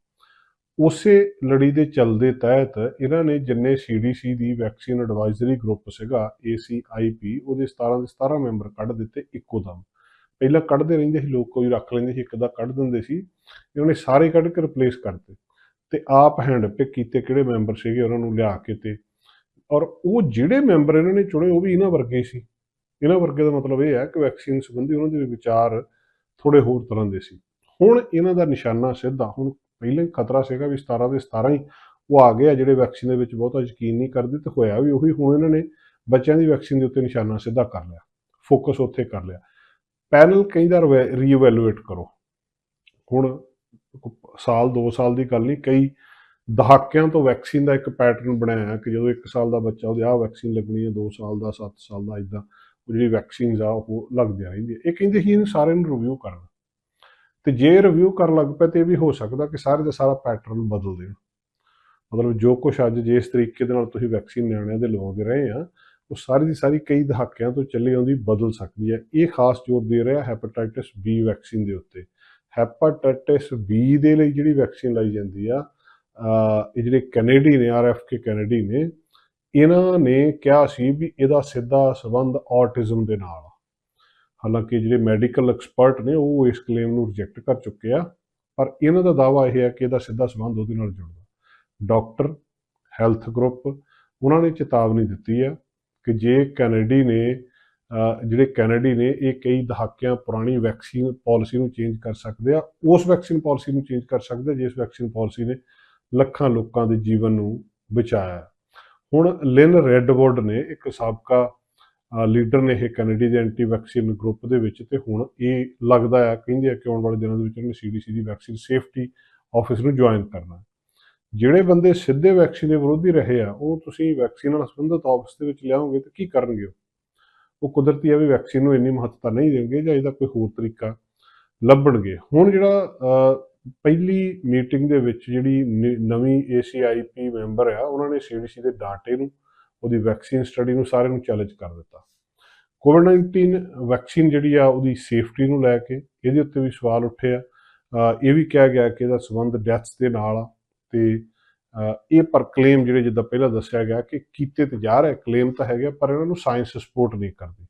ਉਸੇ ਲੜੀ ਦੇ ਚੱਲਦੇ ਤਹਿਤ ਇਹਨਾਂ ਨੇ ਜਿੰਨੇ ਸੀਡੀਸੀ ਦੀ ਵੈਕਸੀਨ ਐਡਵਾਈਜ਼ਰੀ ਗਰੁੱਪ ਸੀਗਾ ACIP ਉਹਦੇ 17 ਦੇ 17 ਮੈਂਬਰ ਕੱਢ ਦਿੱਤੇ ਇੱਕੋ ਦਮ ਪਹਿਲਾਂ ਕੱਢਦੇ ਰਹਿੰਦੇ ਸੀ, ਲੋਕ ਕੋਈ ਰੱਖ ਲੈਂਦੇ ਸੀ, ਇੱਕ ਦਾ ਕੱਢ ਦਿੰਦੇ ਸੀ। ਇਹਨਾਂ ਨੇ ਸਾਰੇ ਕੱਢ ਕੇ ਰਿਪਲੇਸ ਕਰਤੇ ਤੇ ਆਪ ਹੈਂਡ ਪਿਕ ਕੀਤੇ ਕਿਹੜੇ ਮੈਂਬਰ ਸੀਗੇ, ਉਹਨਾਂ ਨੂੰ ਲਿਆ ਕੇ ਤੇ। ਔਰ ਉਹ ਜਿਹੜੇ ਮੈਂਬਰ ਇਹਨਾਂ ਨੇ ਚੁਣੇ, ਉਹ ਵੀ ਇਹਨਾਂ ਵਰਗੇ ਸੀ। ਇਹਨਾਂ ਵਰਗੇ ਦਾ ਮਤਲਬ ਇਹ ਹੈ ਕਿ ਵੈਕਸੀਨ ਸੰਬੰਧੀ ਉਹਨਾਂ ਦੇ ਵਿਚਾਰ ਥੋੜੇ ਹੋਰ ਤਰ੍ਹਾਂ ਦੇ ਸੀ। ਹੁਣ ਇਹਨਾਂ ਦਾ ਨਿਸ਼ਾਨਾ ਸਿੱਧਾ, ਹੁਣ ਪਹਿਲਾਂ ਹੀ ਖਤਰਾ ਸੀਗਾ ਵੀ 17 ਦੇ 17 ਹੀ ਉਹ ਆ ਗਏ ਆ, ਜਿਹੜੇ ਵੈਕਸੀਨ ਦੇ ਵਿੱਚ ਬਹੁਤਾ ਯਕੀਨ ਨਹੀਂ ਕਰਦੇ ਤੇ ਹੋਇਆ ਵੀ ਉਹੀ, ਹੁਣ ਇਹਨਾਂ ਨੇ ਬੱਚਿਆਂ ਦੀ ਵੈਕਸੀਨ ਦੇ ਉੱਤੇ ਨਿਸ਼ਾਨਾ ਸਿੱਧਾ ਕਰ ਲਿਆ ਫੋਕਸ ਉੱਥੇ ਕਰ ਲਿਆ। ਪੈਨਲ ਕਹਿੰਦਾ ਰੀਇਵੈਲੂਏਟ ਕਰੋ। ਹੁਣ ਸਾਲ 2 ਸਾਲ ਦੀ ਗੱਲ ਨਹੀਂ, ਕਈ ਦਹਾਕਿਆਂ ਤੋਂ ਵੈਕਸੀਨ ਦਾ ਇੱਕ ਪੈਟਰਨ ਬਣਾਇਆ ਕਿ ਜਦੋਂ 1 ਸਾਲ ਦਾ ਬੱਚਾ ਉਹਦੇ ਆਹ ਵੈਕਸੀਨ ਲੱਗਣੀ ਹੈ 2 ਸਾਲ ਦਾ 7 ਸਾਲ ਦਾ ਇਦਾਂ ਉਹ ਜਿਹੜੀ ਵੈਕਸੀਨਸ ਆ ਉਹ ਲੱਗਦੀਆਂ ਰਹਿੰਦੀਆਂ। ਇਹ ਕਹਿੰਦੇ ਸੀ ਇਹਨੂੰ ਸਾਰਿਆਂ ਨੂੰ ਰਿਵਿਊ ਕਰਨਾ। ਤੇ ਜੇ ਰਿਵਿਊ ਕਰਨ ਲੱਗ ਪਏ ਤੇ ਇਹ ਵੀ ਹੋ ਸਕਦਾ ਕਿ ਸਾਰੇ ਦਾ ਸਾਰਾ ਪੈਟਰਨ ਬਦਲ ਦੇਣ। ਮਤਲਬ ਜੋ ਕੁਝ ਅੱਜ ਜਿਸ ਤਰੀਕੇ ਦੇ ਨਾਲ ਤੁਸੀਂ ਵੈਕਸੀਨ ਨਿਆਣਿਆਂ ਦੇ ਲਵਾਉਂਦੇ ਰਹੇ ਆ, ਉਹ ਸਾਰੀ ਦੀ ਸਾਰੀ ਕਈ ਦਹਾਕਿਆਂ ਤੋਂ ਚੱਲੀ ਆਉਂਦੀ, ਬਦਲ ਸਕਦੀ ਹੈ ਇਹ ਖਾਸ ਜ਼ੋਰ ਦੇ ਰਿਹਾ ਹੈਪੇਟਾਈਟਿਸ ਬੀ ਵੈਕਸੀਨ ਦੇ ਉੱਤੇ। ਹੈਪੇਟਾਈਟਿਸ ਬੀ ਦੇ ਲਈ ਜਿਹੜੀ ਵੈਕਸੀਨ ਲਾਈ ਜਾਂਦੀ ਆ ਇਹ ਜਿਹੜੇ ਕੈਨੇਡੀ ਨੇ ਆਰਐਫਕੇ ਕੈਨੇਡੀ ਨੇ, ਇਹਨਾਂ ਨੇ ਕਿਹਾ ਸੀ ਵੀ ਇਹਦਾ ਸਿੱਧਾ ਸੰਬੰਧ ਔਟਿਜ਼ਮ ਦੇ ਨਾਲ ਹਾਲਾਂਕਿ ਜਿਹੜੇ ਮੈਡੀਕਲ ਐਕਸਪਰਟ ਨੇ, ਉਹ ਇਸ ਕਲੇਮ ਨੂੰ ਰਿਜੈਕਟ ਕਰ ਚੁੱਕੇ ਆ। ਪਰ ਇਹਨਾਂ ਦਾ ਦਾਵਾ ਇਹ ਹੈ ਕਿ ਇਹਦਾ ਸਿੱਧਾ ਸੰਬੰਧ ਉਹਦੇ ਨਾਲ ਜੁੜਦਾ। ਡਾਕਟਰ ਹੈਲਥ ਗਰੁੱਪ ਉਹਨਾਂ ਨੇ ਚੇਤਾਵਨੀ ਦਿੱਤੀ ਆ ਕਿ ਜੇ ਕੈਨੇਡੀ ਨੇ ਜਿਹੜੇ ਕੈਨੇਡੀ ਨੇ, ਇਹ ਕਈ ਦਹਾਕਿਆਂ ਪੁਰਾਣੀ ਵੈਕਸੀਨ ਪਾਲਿਸੀ ਨੂੰ ਚੇਂਜ ਕਰ ਸਕਦੇ ਆ, ਉਸ ਵੈਕਸੀਨ ਪਾਲਿਸੀ ਨੂੰ ਚੇਂਜ ਕਰ ਸਕਦੇ ਜਿਸ ਵੈਕਸੀਨ ਪਾਲਿਸੀ ਨੇ ਲੱਖਾਂ ਲੋਕਾਂ ਦੇ ਜੀਵਨ ਨੂੰ ਬਚਾਇਆ। ਹੁਣ ਲਿਨ ਰੈਡਵੁੱਡ ਨੇ ਇੱਕ ਸਾਬਕਾ ਲੀਡਰ ਨੇ ਇਹ ਕੈਨੇਡੀ ਦੇ ਐਂਟੀ ਵੈਕਸੀਨ ਗਰੁੱਪ ਦੇ ਵਿੱਚ ਤੇ ਹੁਣ ਇਹ ਲੱਗਦਾ ਆ, ਕਹਿੰਦੇ ਆ ਕਿ ਆਉਣ ਵਾਲੇ ਦਿਨਾਂ ਦੇ ਵਿੱਚ ਉਹਨੇ ਸੀਡੀਸੀ ਦੀ ਵੈਕਸੀਨ ਸੇਫਟੀ ਆਫਿਸ ਨੂੰ ਜੁਆਇਨ ਕਰਨਾ ਜਿਹੜੇ ਬੰਦੇ ਸਿੱਧੇ ਵੈਕਸੀਨ ਦੇ ਵਿਰੋਧੀ ਰਹੇ ਆ, ਉਹ ਤੁਸੀਂ ਵੈਕਸੀਨ ਨਾਲ ਸੰਬੰਧਿਤ ਆਫਿਸ ਦੇ ਵਿੱਚ ਲਿਆਓਗੇ ਤਾਂ ਕੀ ਕਰਨਗੇ ਉਹ? ਕੁਦਰਤੀ ਆ ਵੀ ਵੈਕਸੀਨ ਨੂੰ ਇੰਨੀ ਮਹੱਤਤਾ ਨਹੀਂ ਦੇਣਗੇ ਜਾਂ ਇਹਦਾ ਕੋਈ ਹੋਰ ਤਰੀਕਾ ਲੱਭਣਗੇ ਹੁਣ ਜਿਹੜਾ ਪਹਿਲੀ ਮੀਟਿੰਗ ਦੇ ਵਿੱਚ ਜਿਹੜੀ ਨ- ਨਵੀਂ ACIP ਮੈਂਬਰ ਆ, ਉਹਨਾਂ ਨੇ ਸੀਡੀਸੀ ਦੇ ਡਾਟੇ ਨੂੰ ਉਹਦੀ ਵੈਕਸੀਨ ਸਟੱਡੀ ਨੂੰ ਸਾਰਿਆਂ ਨੂੰ ਚੈਲੰਜ ਕਰ ਦਿੱਤਾ। ਕੋਵਿਡ-19 ਵੈਕਸੀਨ ਜਿਹੜੀ ਆ, ਉਹਦੀ ਸੇਫਟੀ ਨੂੰ ਲੈ ਕੇ ਇਹਦੇ ਉੱਤੇ ਵੀ ਸਵਾਲ ਉੱਠੇ ਆ। ਇਹ ਵੀ ਕਿਹਾ ਗਿਆ ਕਿ ਇਹਦਾ ਸੰਬੰਧ ਡੈਥਸ ਦੇ ਨਾਲ ਆ ਤੇ ਇਹ ਪਰ ਕਲੇਮ ਜਿਹੜੇ ਜਿੱਦਾਂ ਪਹਿਲਾਂ ਦੱਸਿਆ ਗਿਆ ਕਿ ਕੀਤੇ ਤੇ ਜਾ ਰਿਹਾ ਕਲੇਮ ਤਾਂ ਹੈਗਾ ਪਰ ਇਹਨਾਂ ਨੂੰ ਸਾਇੰਸ ਸਪੋਰਟ ਨਹੀਂ ਕਰਦੀ।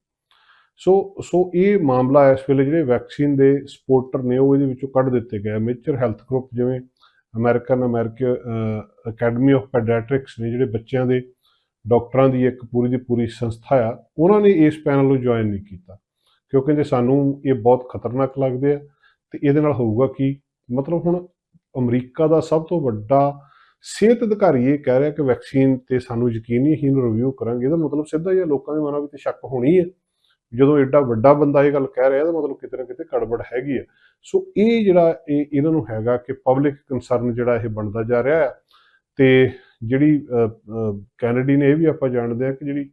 ਸੋ ਸੋ ਇਹ ਮਾਮਲਾ ਇਸ ਵੇਲੇ ਜਿਹੜੇ ਵੈਕਸੀਨ ਦੇ ਸਪੋਰਟਰ ਨੇ, ਉਹ ਇਹਦੇ ਵਿੱਚੋਂ ਕੱਢ ਦਿੱਤੇ ਗਏ ਮੇਜਰ ਹੈਲਥ ਗਰੁੱਪ ਜਿਵੇਂ American American academy of pediatrics ਨੇ ਜਿਹੜੇ ਬੱਚਿਆਂ ਦੇ ਡਾਕਟਰਾਂ ਦੀ ਇੱਕ ਪੂਰੀ ਦੀ ਪੂਰੀ ਸੰਸਥਾ ਆ, ਉਹਨਾਂ ਨੇ ਇਸ ਪੈਨਲ ਨੂੰ ਜੁਆਇਨ ਨਹੀਂ ਕੀਤਾ। ਕਿਉਂਕਿ ਜੇ ਸਾਨੂੰ ਇਹ ਬਹੁਤ ਖਤਰਨਾਕ ਲੱਗਦੇ ਆ ਤੇ ਇਹਦੇ ਨਾਲ ਹੋਊਗਾ ਕੀ? ਮਤਲਬ ਹੁਣ ਅਮਰੀਕਾ ਦਾ ਸਭ ਤੋਂ ਵੱਡਾ ਸਿਹਤ ਅਧਿਕਾਰੀ ਇਹ ਕਹਿ ਰਿਹਾ ਕਿ ਵੈਕਸੀਨ ਤੇ ਸਾਨੂੰ ਯਕੀਨ ਨਹੀਂ ਅਸੀਂ ਇਹਨੂੰ ਰਿਵਿਊ ਕਰਾਂਗੇ, ਇਹਦਾ ਮਤਲਬ ਸਿੱਧਾ ਹੀ ਲੋਕਾਂ ਦੇ ਮਨਾਂ ਵਿੱਚ ਸ਼ੱਕ ਹੋਣੀ ਹੈ ਜਦੋਂ ਐਡਾ ਵੱਡਾ ਬੰਦਾ ਇਹ ਗੱਲ ਕਹਿ ਰਿਹਾ, ਇਹਦਾ ਮਤਲਬ ਕਿਤੇ ਨਾ ਕਿਤੇ ਗੜਬੜ ਹੈਗੀ ਹੈ ਸੋ ਇਹ ਜਿਹੜਾ ਇਹ ਇਹਨਾਂ ਨੂੰ ਹੈਗਾ ਕਿ ਪਬਲਿਕ ਕੰਸਰਨ ਜਿਹੜਾ ਇਹ ਬਣਦਾ ਜਾ ਰਿਹਾ ਹੈ ਤੇ ਜਿਹੜੀ ਕੈਨੇਡੀ ਨੇ ਇਹ ਵੀ ਆਪਾਂ ਜਾਣਦੇ ਹਾਂ ਕਿ ਜਿਹੜੀ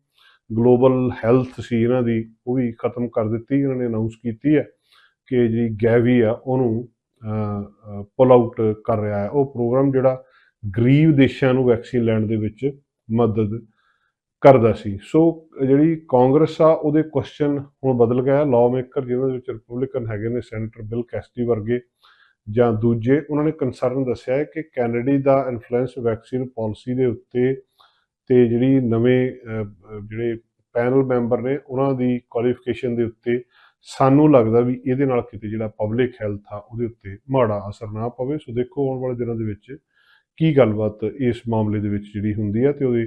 ਗਲੋਬਲ ਹੈਲਥ ਸੀ ਇਹਨਾਂ ਦੀ, ਉਹ ਵੀ ਖਤਮ ਕਰ ਦਿੱਤੀ, ਇਹਨਾਂ ਨੇ ਅਨਾਉਂਸ ਕੀਤੀ ਹੈ ਕਿ ਜਿਹੜੀ ਗੈਵੀ ਆ, ਉਹਨੂੰ ਪੁਲ ਆਊਟ ਕਰ ਰਿਹਾ ਹੈ। ਉਹ ਪ੍ਰੋਗਰਾਮ ਜਿਹੜਾ ਗਰੀਬ ਦੇਸ਼ਾਂ ਨੂੰ ਵੈਕਸੀਨ ਲੈਣ ਦੇ ਵਿੱਚ ਮਦਦ ਕਰਦਾ ਸੀ। ਸੋ ਜਿਹੜੀ ਕਾਂਗਰਸ ਆ, ਉਹਦੇ ਕੁਐਸਚਨ ਹੁਣ ਬਦਲ ਗਿਆ। ਲਾਅ ਮੇਕਰ ਜਿਹਨਾਂ ਦੇ ਵਿੱਚ ਰਿਪਬਲਿਕਨ ਹੈਗੇ ਨੇ ਸੈਨੇਟਰ ਬਿਲ ਕੈਸਟੀ ਵਰਗੇ ਜਾਂ ਦੂਜੇ, ਉਹਨਾਂ ਨੇ ਕੰਸਰਨ ਦੱਸਿਆ ਹੈ ਕਿ ਕੈਨੇਡੀ ਦਾ ਇਨਫਲੂਐਂਸ ਵੈਕਸੀਨ ਪਾਲਿਸੀ ਦੇ ਉੱਤੇ ਤੇ ਜਿਹੜੀ ਨਵੇਂ ਜਿਹੜੇ ਪੈਨਲ ਮੈਂਬਰ ਨੇ, ਉਹਨਾਂ ਦੀ ਕੁਆਲੀਫਿਕੇਸ਼ਨ ਦੇ ਉੱਤੇ ਸਾਨੂੰ ਲੱਗਦਾ ਵੀ ਇਹਦੇ ਨਾਲ ਕਿਤੇ ਜਿਹੜਾ ਪਬਲਿਕ ਹੈਲਥ ਆ, ਉਹਦੇ ਉੱਤੇ ਮਾੜਾ ਅਸਰ ਨਾ ਪਵੇ। ਸੋ ਦੇਖੋ ਆਉਣ ਵਾਲੇ ਦਿਨਾਂ ਦੇ ਵਿੱਚ ਕੀ ਗੱਲਬਾਤ ਇਸ ਮਾਮਲੇ ਦੇ ਵਿੱਚ ਜਿਹੜੀ ਹੁੰਦੀ ਹੈ ਤੇ ਉਹਦੇ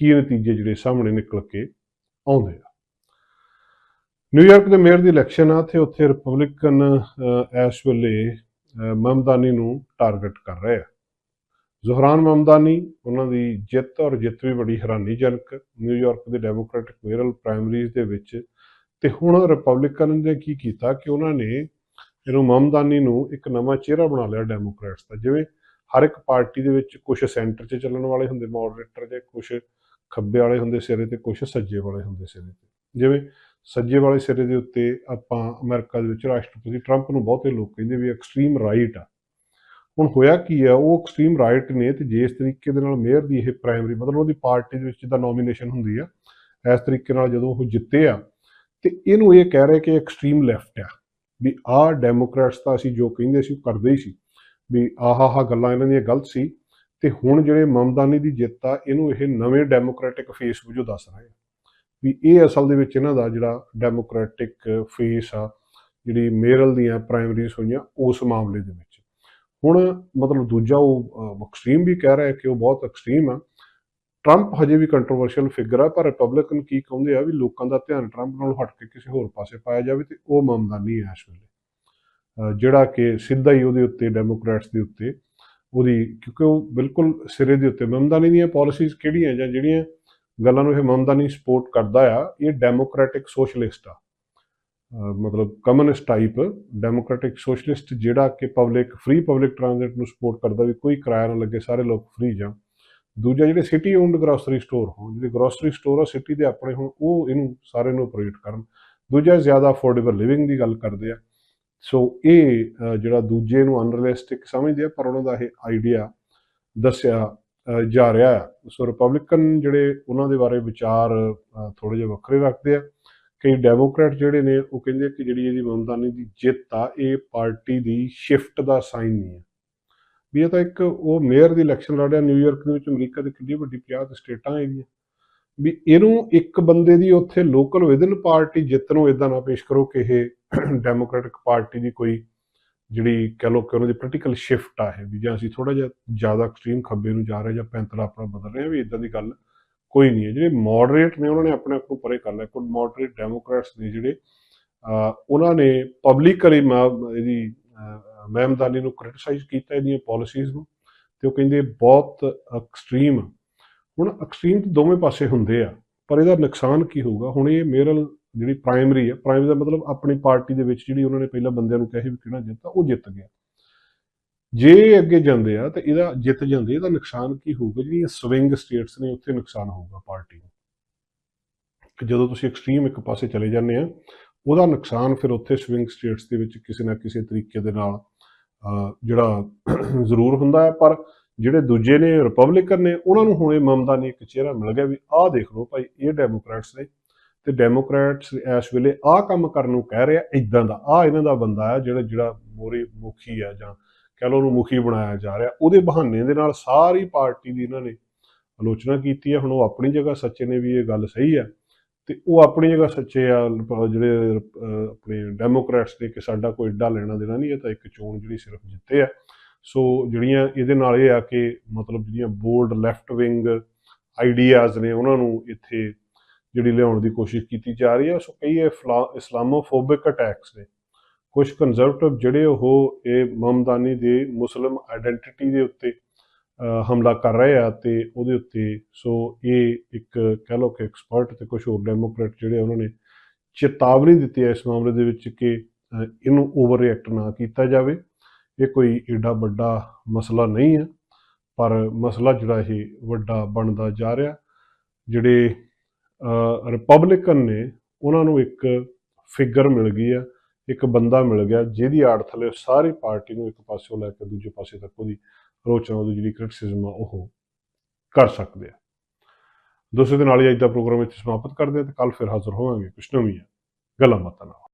ਕੀ ਨਤੀਜੇ ਜਿਹੜੇ ਸਾਹਮਣੇ ਨਿਕਲ ਕੇ ਆਉਂਦੇ ਆ। ਨਿਊਯਾਰਕ ਦੇ ਮੇਅਰ ਦੀ ਇਲੈਕਸ਼ਨ ਆ ਤੇ ਉੱਥੇ ਰਿਪਬਲਿਕਨ ਇਸ ਵੇਲੇ ਮਮਦਾਨੀ ਨੂੰ ਟਾਰਗੇਟ ਕਰ ਰਹੇ ਆ। ਜ਼ੋਹਰਾਨ ਮਮਦਾਨੀ, ਉਹਨਾਂ ਦੀ ਜਿੱਤ ਔਰ ਜਿੱਤ ਵੀ ਬੜੀ ਹੈਰਾਨੀਜਨਕ ਨਿਊਯਾਰਕ ਦੇ ਡੈਮੋਕ੍ਰੈਟਿਕ ਮੇਅਰਲ ਪ੍ਰਾਇਮਰੀਜ਼ ਦੇ ਵਿੱਚ। ਤੇ ਹੁਣ ਰਿਪਬਲਿਕਨ ਨੇ ਕੀ ਕੀਤਾ ਕਿ ਉਹਨਾਂ ਨੇ ਇਹਨੂੰ ਮਮਦਾਨੀ ਨੂੰ ਇੱਕ ਨਵਾਂ ਚਿਹਰਾ ਬਣਾ ਲਿਆ ਡੈਮੋਕ੍ਰੈਟਸ ਦਾ। ਜਿਵੇਂ ਹਰ ਇੱਕ ਪਾਰਟੀ ਦੇ ਵਿੱਚ ਕੁਝ ਸੈਂਟਰ 'ਚ ਚੱਲਣ ਵਾਲੇ ਹੁੰਦੇ ਮੋਡਰੇਟਰ ਜਾਂ ਕੁਝ ਖੱਬੇ ਵਾਲੇ ਹੁੰਦੇ ਸਿਰੇ ਤੇ ਕੁਝ ਸੱਜੇ ਵਾਲੇ ਹੁੰਦੇ ਸਿਰੇ ਤੇ। ਜਿਵੇਂ ਸੱਜੇ ਵਾਲੇ ਸਿਰੇ ਦੇ ਉੱਤੇ ਆਪਾਂ ਅਮਰੀਕਾ ਦੇ ਵਿੱਚ ਰਾਸ਼ਟਰਪਤੀ ਟਰੰਪ ਨੂੰ ਬਹੁਤੇ ਲੋਕ ਕਹਿੰਦੇ ਵੀ ਐਕਸਟ੍ਰੀਮ ਰਾਈਟ ਆ। ਹੁਣ ਹੋਇਆ ਕੀ ਆ, ਉਹ ਐਕਸਟ੍ਰੀਮ ਰਾਈਟ ਨੇ ਤੇ ਜੇ ਇਸ ਤਰੀਕੇ ਦੇ ਨਾਲ ਮੇਅਰ ਦੀ ਇਹ ਪ੍ਰਾਇਮਰੀ ਮਤਲਬ ਉਹਦੀ ਪਾਰਟੀ ਦੇ ਵਿੱਚ ਜਿੱਦਾਂ ਨੋਮੀਨੇਸ਼ਨ ਹੁੰਦੀ ਆ, ਇਸ ਤਰੀਕੇ ਨਾਲ ਜਦੋਂ ਉਹ ਜਿੱਤੇ ਆ, ਤੇ ਇਹਨੂੰ ਇਹ ਕਹਿ ਰਹੇ ਕਿ ਐਕਸਟ੍ਰੀਮ ਲੈਫਟ ਆ ਵੀ ਆਹ ਡੈਮੋਕ੍ਰੈਟਸ ਤਾਂ ਅਸੀਂ ਜੋ ਕਹਿੰਦੇ ਸੀ ਉਹ ਕਰਦੇ ਹੀ ਸੀ ਵੀ ਆਹ ਆਹ ਗੱਲਾਂ ਇਹਨਾਂ ਦੀਆਂ ਗਲਤ ਸੀ ਤੇ ਹੁਣ ਜਿਹੜੇ ਮਮਦਾਨੀ ਦੀ ਜਿੱਤ ਆ, ਇਹਨੂੰ ਇਹ ਨਵੇਂ ਡੈਮੋਕ੍ਰੈਟਿਕ ਫੇਸ ਵਜੋਂ ਦੱਸ ਰਹੇ ਆ। ਵੀ ਇਹ ਅਸਲ ਦੇ ਵਿੱਚ ਇਹਨਾਂ ਦਾ ਜਿਹੜਾ ਡੈਮੋਕ੍ਰੈਟਿਕ ਫੇਸ ਆ, ਜਿਹੜੀ ਮੇਰਲ ਦੀਆਂ ਪ੍ਰਾਇਮਰੀਜ਼ ਹੋਈਆਂ ਉਸ ਮਾਮਲੇ ਦੇ ਵਿੱਚ। ਹੁਣ ਮਤਲਬ ਦੂਜਾ ਉਹ ਐਕਸਟ੍ਰੀਮ ਵੀ ਕਹਿ ਰਿਹਾ ਕਿ ਉਹ ਬਹੁਤ ਐਕਸਟ੍ਰੀਮ ਆ। ਟਰੰਪ ਹਜੇ ਵੀ ਕੰਟਰੋਵਰਸ਼ੀਅਲ ਫਿਗਰ ਆ, ਪਰ ਰਿਪਬਲਿਕਨ ਕੀ ਕਹਿੰਦੇ ਆ ਵੀ ਲੋਕਾਂ ਦਾ ਧਿਆਨ ਟਰੰਪ ਨਾਲੋਂ ਹਟ ਕੇ ਕਿਸੇ ਹੋਰ ਪਾਸੇ ਪਾਇਆ ਜਾਵੇ ਤੇ ਉਹ ਮਮਦਾਨੀ ਹੈ ਇਸ ਵੇਲੇ। ਜਿਹੜਾ ਕਿ ਸਿੱਧਾ ਹੀ ਉਹਦੇ ਉੱਤੇ ਡੈਮੋਕ੍ਰੈਟਸ ਦੇ ਉੱਤੇ ਉਹਦੀ, ਕਿਉਂਕਿ ਉਹ ਬਿਲਕੁਲ ਸਿਰੇ ਦੇ ਉੱਤੇ ਮਮਦਾਨੀ ਦੀਆਂ ਪਾਲਿਸੀਜ਼ ਕਿਹੜੀਆਂ ਜਾਂ ਜਿਹੜੀਆਂ ਗੱਲਾਂ ਨੂੰ ਇਹ ਮਮਦਾਨੀ ਸਪੋਰਟ ਕਰਦਾ ਆ। ਇਹ ਡੈਮੋਕ੍ਰੈਟਿਕ ਸੋਸ਼ਲਿਸਟ ਆ। ਮਤਲਬ ਕਮਿਊਨਿਸਟ ਟਾਈਪ ਡੈਮੋਕ੍ਰੈਟਿਕ ਸੋਸ਼ਲਿਸਟ ਜਿਹੜਾ ਕਿ ਪਬਲਿਕ ਫ੍ਰੀ ਪਬਲਿਕ ਟ੍ਰਾਂਜ਼ਿਟ ਨੂੰ ਸਪੋਰਟ ਕਰਦਾ ਵੀ ਕੋਈ ਕਿਰਾਇਆ ਨਾ ਲੱਗੇ, ਸਾਰੇ ਲੋਕ ਫ੍ਰੀ ਜਾਣ। ਦੂਜਾ ਜਿਹੜੇ ਸਿਟੀ ਓਨਡ ਗਰੋਸਰੀ ਸਟੋਰ ਹੋਣ, ਜਿਹੜੇ ਗਰੋਸਰੀ ਸਟੋਰ ਆ ਸਿਟੀ ਦੇ ਆਪਣੇ ਹੋਣ, ਉਹ ਇਹਨੂੰ ਸਾਰੇ ਨੂੰ ਆਪਰੇਟ ਕਰਨ। ਦੂਜਾ ਜ਼ਿਆਦਾ ਅਫੋਰਡੇਬਲ ਲਿਵਿੰਗ ਦੀ ਗੱਲ ਕਰਦੇ ਆ। ਸੋ ਇਹ ਜਿਹੜਾ ਦੂਜੇ ਨੂੰ ਅਨਰੀਅਲਿਸਟਿਕ ਸਮਝਦੇ ਆ, ਪਰ ਉਹਨਾਂ ਦਾ ਇਹ ਆਈਡੀਆ ਦੱਸਿਆ ਜਾ ਰਿਹਾ ਹੈ। ਸੋ ਰਿਪਬਲਿਕਨ ਜਿਹੜੇ ਉਹਨਾਂ ਦੇ ਬਾਰੇ ਵਿਚਾਰ ਥੋੜੇ ਜਿਹਾ ਵੱਖਰੇ ਰੱਖਦੇ ਆ। ਕਈ ਡੈਮੋਕ੍ਰੈਟ ਜਿਹੜੇ ਨੇ, ਉਹ ਕਹਿੰਦੇ ਕਿ ਜਿਹੜੀ ਇਹਦੀ ਮਮਦਾਨੀ ਦੀ ਜਿੱਤ ਆ, ਇਹ ਪਾਰਟੀ ਦੀ ਸ਼ਿਫਟ ਦਾ ਸਾਈਨ ਨਹੀਂ ਹੈ। ਵੀ ਇਹ ਤਾਂ ਇੱਕ ਉਹ ਮੇਅਰ ਦੀ ਇਲੈਕਸ਼ਨ ਲੜ ਰਿਹਾ ਨਿਊਯਾਰਕ ਦੇ ਵਿੱਚ ਅਮਰੀਕਾ ਦੇ ਕਿੰਨੀ ਵੱਡੀ 50 ਸਟੇਟਾਂ ਹੈਗੀਆਂ। ਵੀ ਇਹਨੂੰ ਇੱਕ ਬੰਦੇ ਦੀ ਉੱਥੇ ਲੋਕਲ ਵਿਦਨ ਪਾਰਟੀ ਜਿੱਤ ਨੂੰ ਇਦਾਂ ਨਾ ਪੇਸ਼ ਕਰੋ ਕਿ ਇਹ ਡੈਮੋਕ੍ਰੈਟਿਕ ਪਾਰਟੀ ਦੀ ਕੋਈ ਜਿਹੜੀ ਕਹ ਲੋ ਕਿ ਉਹਨਾਂ ਦੀ ਪੋਲੀਟੀਕਲ ਸ਼ਿਫਟ ਆ ਇਹ ਵੀ, ਜਾਂ ਅਸੀਂ ਥੋੜਾ ਜਿਹਾ ਜ਼ਿਆਦਾ ਐਕਸਟ੍ਰੀਮ ਖੱਬੇ ਨੂੰ ਜਾ ਰਹੇ ਜਾਂ ਪੈਂਤਰਾ ਆਪਣਾ ਬਦਲ ਰਹੇ ਆ ਵੀ ਇਦਾਂ ਦੀ ਗੱਲ ਕੋਈ ਨਹੀਂ ਹੈ। ਜਿਹੜੇ ਮੋਡਰੇਟ ਨੇ, ਉਹਨਾਂ ਨੇ ਆਪਣੇ ਆਪ ਨੂੰ ਪਰੇ ਕਰ ਲਿਆ ਕੋਈ ਮੋਡਰੇਟ ਡੈਮੋਕ੍ਰੈਟਸ ਨੇ ਜਿਹੜੇ ਉਹਨਾਂ ਨੇ ਪਬਲਿਕਲੀ ਇਹਦੀ ਮਹਿਮਦਾਨੀ ਨੂੰ ਕ੍ਰਿਟਿਸਾਈਜ਼ ਕੀਤਾ ਇਹਦੀਆਂ ਪਾਲਿਸੀਜ਼ ਨੂੰ ਤੇ ਉਹ ਕਹਿੰਦੇ ਬਹੁਤ ਐਕਸਟ੍ਰੀਮ ਹੁਣ ਐਕਸਟ੍ਰੀਮ ਤਾਂ ਦੋਵੇਂ ਪਾਸੇ ਹੁੰਦੇ ਆ, ਪਰ ਇਹਦਾ ਨੁਕਸਾਨ ਕੀ ਹੋਊਗਾ? ਹੁਣ ਇਹ ਮੇਰਲ ਜਿਹੜੀ ਪ੍ਰਾਇਮਰੀ ਹੈ ਪ੍ਰਾਇਮਰੀ ਦਾ ਮਤਲਬ ਆਪਣੀ ਪਾਰਟੀ ਦੇ ਵਿੱਚ ਜਿਹੜੀ ਉਹਨਾਂ ਨੇ ਪਹਿਲਾਂ ਬੰਦਿਆਂ ਨੂੰ ਕਿਹਾ ਸੀ ਵੀ ਕਿਹੜਾ ਜਿੱਤਾ ਉਹ ਜਿੱਤ ਗਿਆ। ਜੇ ਅੱਗੇ ਜਾਂਦੇ ਆ, ਤਾਂ ਇਹਦਾ ਜਿੱਤ ਜਾਂਦੇ ਇਹਦਾ ਨੁਕਸਾਨ ਕੀ ਹੋਊਗਾ? ਜਿਹੜੀਆਂ ਸਵਿੰਗ ਸਟੇਟਸ ਨੇ, ਉੱਥੇ ਨੁਕਸਾਨ ਹੋਊਗਾ ਪਾਰਟੀ ਨੂੰ। ਕਿ ਜਦੋਂ ਤੁਸੀਂ ਐਕਸਟ੍ਰੀਮ ਇੱਕ ਪਾਸੇ ਚਲੇ ਜਾਂਦੇ ਆ, ਉਹਦਾ ਨੁਕਸਾਨ ਫਿਰ ਉੱਥੇ ਸਵਿੰਗ ਸਟੇਟਸ ਦੇ ਵਿੱਚ ਕਿਸੇ ਨਾ ਕਿਸੇ ਤਰੀਕੇ ਦੇ ਨਾਲ ਜਿਹੜਾ ਜ਼ਰੂਰ ਹੁੰਦਾ ਹੈ। ਪਰ ਜਿਹੜੇ ਦੂਜੇ ਨੇ ਰਿਪਬਲਿਕਨ ਨੇ, ਉਹਨਾਂ ਨੂੰ ਹੁਣ ਇਹ ਮਮਦਾਨੀ ਇੱਕ ਚਿਹਰਾ ਮਿਲ ਗਿਆ ਵੀ ਆਹ ਦੇਖ ਲਓ ਭਾਈ, ਇਹ ਡੈਮੋਕ੍ਰੈਟਸ ਨੇ ਤੇ ਡੈਮੋਕ੍ਰੈਟਸ ਇਸ ਵੇਲੇ ਆਹ ਕੰਮ ਕਰਨ ਨੂੰ ਕਹਿ ਰਿਹਾ ਇਦਾਂ ਦਾ, ਆਹ ਇਹਨਾਂ ਦਾ ਬੰਦਾ ਹੈ ਜਿਹੜਾ ਜਿਹੜਾ ਮੋਰੀ ਮੁਖੀ ਆ ਜਾਂ ਕਹਿ ਲਓ ਉਹਨੂੰ ਮੁਖੀ ਬਣਾਇਆ ਜਾ ਰਿਹਾ, ਉਹਦੇ ਬਹਾਨੇ ਦੇ ਨਾਲ ਸਾਰੀ ਪਾਰਟੀ ਦੀ ਇਹਨਾਂ ਨੇ ਆਲੋਚਨਾ ਕੀਤੀ ਹੈ ਹੁਣ ਉਹ ਆਪਣੀ ਜਗ੍ਹਾ ਸੱਚੇ ਨੇ ਵੀ ਇਹ ਗੱਲ ਸਹੀ ਹੈ ਤੇ ਉਹ ਆਪਣੀ ਜਗ੍ਹਾ ਸੱਚੇ ਆ ਜਿਹੜੇ ਆਪਣੇ ਡੈਮੋਕ੍ਰੈਟਸ ਦੇ ਕਿ ਸਾਡਾ ਕੋਈ ਏਡਾ ਲੈਣਾ ਦੇਣਾ ਨਹੀਂ, ਇਹ ਤਾਂ ਇੱਕ ਚੋਣ ਜਿਹੜੀ ਸਿਰਫ ਜਿੱਤੇ ਆ, ਸੋ ਜਿਹੜੀਆਂ ਇਹਦੇ ਨਾਲ ਇਹ ਆ ਕਿ ਮਤਲਬ ਜਿਹੜੀਆਂ ਬੋਲਡ ਲੈਫਟ ਵਿੰਗ ਆਈਡੀਆਜ਼ ਨੇ ਉਹਨਾਂ ਨੂੰ ਇੱਥੇ ਜਿਹੜੀ ਲਿਆਉਣ ਦੀ ਕੋਸ਼ਿਸ਼ ਕੀਤੀ ਜਾ ਰਹੀ ਹੈ, ਸੋ ਕਈ ਇਹ ਫਲਾ- ਇਸਲਾਮੋਫੋਬਿਕ ਅਟੈਕਸ ਨੇ। ਕੁਝ ਕੰਜ਼ਰਵੇਟਿਵ ਜਿਹੜੇ ਉਹ ਇਹ ਮਮਦਾਨੀ ਦੇ ਮੁਸਲਮ ਆਇਡੈਂਟੀਟੀ ਦੇ ਉੱਤੇ ਹਮਲਾ ਕਰ ਰਹੇ ਆ ਤੇ ਉਹਦੇ ਉੱਤੇ, ਸੋ ਇਹ ਇੱਕ ਕਹਿ ਲਓ ਕਿ ਐਕਸਪਰਟ ਤੇ ਕੁਝ ਹੋਰ ਡੈਮੋਕ੍ਰੇਟ ਜਿਹੜੇ ਉਹਨਾਂ ਨੇ ਚੇਤਾਵਨੀ ਦਿੱਤੀ ਹੈ ਇਸ ਮਾਮਲੇ ਦੇ ਵਿੱਚ ਕਿ ਇਹਨੂੰ ਓਵਰ ਰਿਐਕਟ ਨਾ ਕੀਤਾ ਜਾਵੇ। ਇਹ ਕੋਈ ਏਡਾ ਵੱਡਾ ਮਸਲਾ ਨਹੀਂ ਹੈ, ਪਰ ਮਸਲਾ ਜਿਹੜਾ ਇਹ ਵੱਡਾ ਬਣਦਾ ਜਾ ਰਿਹਾ, ਜਿਹੜੇ ਰਿਪਬਲਿਕਨ ਨੇ ਉਹਨਾਂ ਨੂੰ ਇੱਕ ਫਿਗਰ ਮਿਲ ਗਈ ਆ ਇੱਕ ਬੰਦਾ ਮਿਲ ਗਿਆ ਜਿਹਦੀ ਆੜ ਥੱਲੇ ਸਾਰੀ ਪਾਰਟੀ ਨੂੰ ਇੱਕ ਪਾਸਿਓਂ ਲੈ ਕੇ ਦੂਜੇ ਪਾਸੇ ਤੱਕ ਉਹਦੀ ਰੋਚਨਾ, ਉਹਦੀ ਜਿਹੜੀ ਕ੍ਰਿਟਿਸਿਜ਼ਮ ਆ ਉਹ ਕਰ ਸਕਦੇ ਆ। ਦੋਸਤੋ ਦੇ ਨਾਲ ਹੀ ਅੱਜ ਦਾ ਪ੍ਰੋਗਰਾਮ ਇੱਥੇ ਸਮਾਪਤ ਕਰਦੇ ਹਾਂ ਤੇ ਕੱਲ ਫਿਰ ਹਾਜ਼ਰ ਹੋਵਾਂਗੇ। ਕੁਛ ਨਵੀਆਂ ਗੱਲਾਂ ਬਾਤਾਂ ਨਾਲ।